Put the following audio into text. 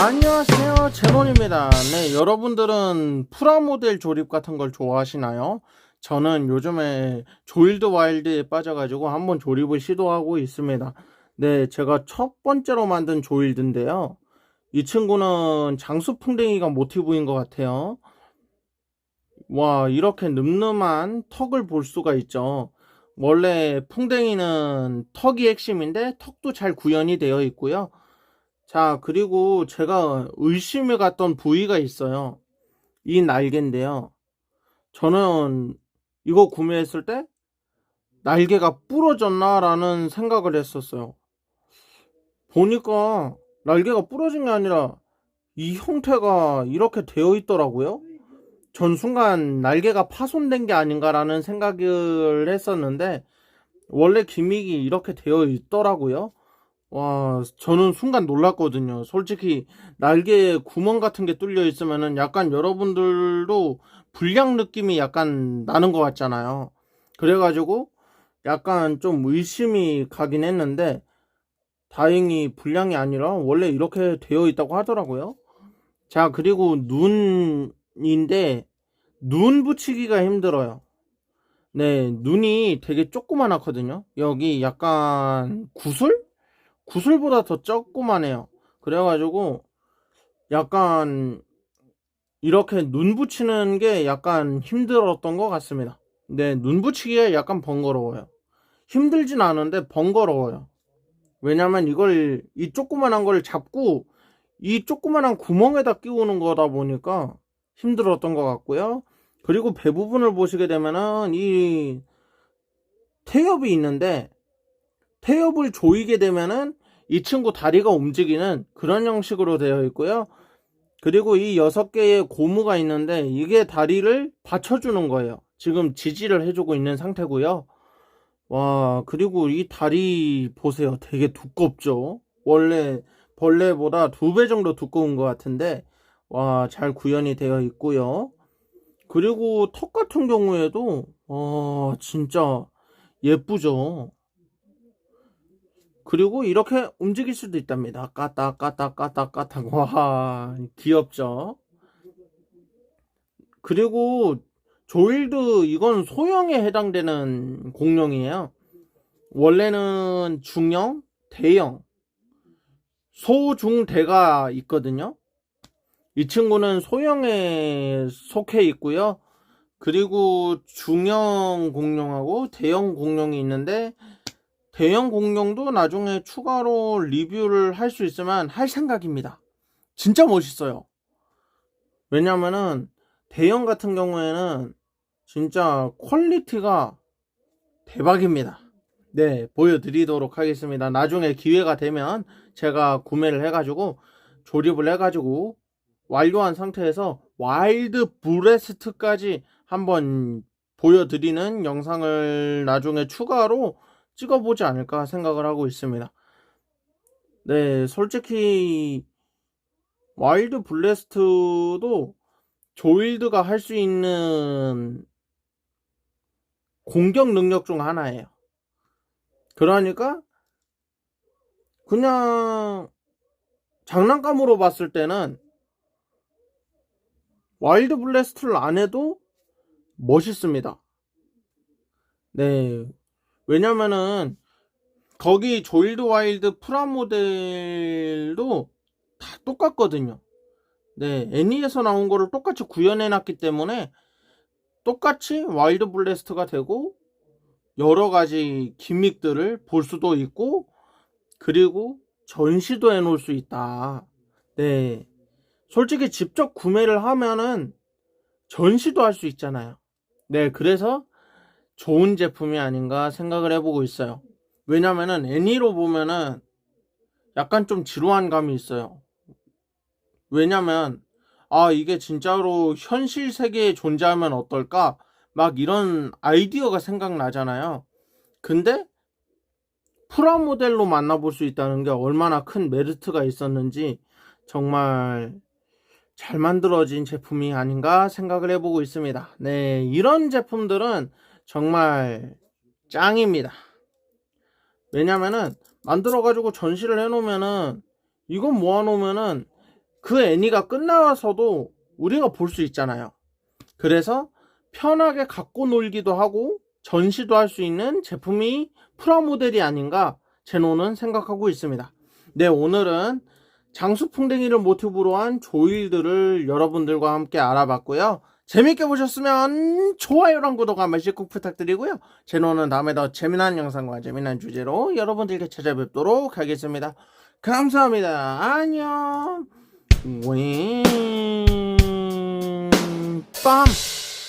안녕하세요. 제논입니다. 네 여러분들은 프라모델 조립 같은 걸 좋아하시나요? 저는 요즘에 조일드 와일드에 빠져가지고 한번 조립을 시도하고 있습니다. 네 제가 첫 번째로 만든 조일드인데요. 이 친구는 장수풍뎅이가 모티브인 것 같아요. 와 이렇게 늠름한 턱을 볼 수가 있죠. 원래 풍뎅이는 턱이 핵심인데 턱도 잘 구현이 되어 있고요 자, 그리고 제가 의심해 갔던 부위가 있어요. 이 날개인데요. 저는 이거 구매했을 때 날개가 부러졌나라는 생각을 했었어요. 보니까 날개가 부러진 게 아니라 이 형태가 이렇게 되어 있더라고요. 전 순간 날개가 파손된 게 아닌가라는 생각을 했었는데 원래 기믹이 이렇게 되어 있더라고요. 와, 저는 순간 놀랐거든요. 솔직히 날개에 구멍 같은 게 뚫려 있으면은 약간 여러분들도 불량 느낌이 약간 나는 것 같잖아요. 그래가지고 약간 좀 의심이 가긴 했는데 다행히 불량이 아니라 원래 이렇게 되어 있다고 하더라고요. 자, 그리고 눈인데 눈 붙이기가 힘들어요. 네, 눈이 되게 조그만하거든요. 여기 약간 구슬? 구슬보다 더 조그만해요. 그래가지고 약간 이렇게 눈 붙이는 게 약간 힘들었던 것 같습니다. 네, 눈 붙이기가 약간 번거로워요. 힘들진 않은데 번거로워요. 왜냐면 이걸 이 조그만한 걸 잡고 이 조그만한 구멍에다 끼우는 거다 보니까 힘들었던 것 같고요. 그리고 배 부분을 보시게 되면은 이 태엽이 있는데 태엽을 조이게 되면은 이 친구 다리가 움직이는 그런 형식으로 되어 있고요. 그리고 이 여섯 개의 고무가 있는데 이게 다리를 받쳐주는 거예요. 지금 지지를 해주고 있는 상태고요. 와, 그리고 이 다리 보세요. 되게 두껍죠? 원래 벌레보다 두 배 정도 두꺼운 것 같은데, 와, 잘 구현이 되어 있고요. 그리고 턱 같은 경우에도, 어, 진짜 예쁘죠? 그리고 이렇게 움직일 수도 있답니다. 까딱 까딱 까딱 까딱 와 귀엽죠. 그리고 조일드 이건 소형에 해당되는 공룡이에요. 원래는 중형, 대형, 소중대가 있거든요. 이 친구는 소형에 속해 있고요. 그리고 중형 공룡하고 대형 공룡이 있는데 대형 공룡도 나중에 추가로 리뷰를 할 수 있으면 할 생각입니다. 진짜 멋있어요. 왜냐면은 대형 같은 경우에는 진짜 퀄리티가 대박입니다. 네, 보여드리도록 하겠습니다. 나중에 기회가 되면 제가 구매를 해가지고 조립을 해가지고 완료한 상태에서 와일드 브레스트까지 한번 보여드리는 영상을 나중에 추가로 찍어보지 않을까 생각을 하고 있습니다. 네, 솔직히 와일드 블래스트도 조일드가 할 수 있는 공격 능력 중 하나예요. 그러니까 그냥 장난감으로 봤을 때는 와일드 블래스트를 안 해도 멋있습니다. 네, 왜냐면은 거기 조일드 와일드 프라 모델도 다 똑같거든요. 네, 애니에서 나온 거를 똑같이 구현해 놨기 때문에 똑같이 와일드 블래스트가 되고 여러 가지 기믹들을 볼 수도 있고 그리고 전시도 해 놓을 수 있다. 네. 솔직히 직접 구매를 하면은 전시도 할 수 있잖아요. 네, 그래서 좋은 제품이 아닌가 생각을 해보고 있어요. 왜냐면은 애니로 보면은 약간 좀 지루한 감이 있어요. 왜냐면 아 이게 진짜로 현실 세계에 존재하면 어떨까? 막 이런 아이디어가 생각나잖아요. 근데 프라모델로 만나볼 수 있다는 게 얼마나 큰 메리트가 있었는지 정말 잘 만들어진 제품이 아닌가 생각을 해보고 있습니다. 네, 이런 제품들은 정말 짱입니다. 왜냐면은 만들어가지고 전시를 해놓으면은 이건 모아놓으면은 그 애니가 끝나서도 우리가 볼 수 있잖아요. 그래서 편하게 갖고 놀기도 하고 전시도 할 수 있는 제품이 프라모델이 아닌가 제노는 생각하고 있습니다. 네, 오늘은 장수풍뎅이를 모티브로 한 조일들을 여러분들과 함께 알아봤고요. 재밌게 보셨으면 좋아요랑 구독 한 번씩 꼭 부탁드리고요. 제노는 다음에 더 재미난 영상과 재미난 주제로 여러분들께 찾아뵙도록 하겠습니다. 감사합니다. 안녕. 윙. 빰.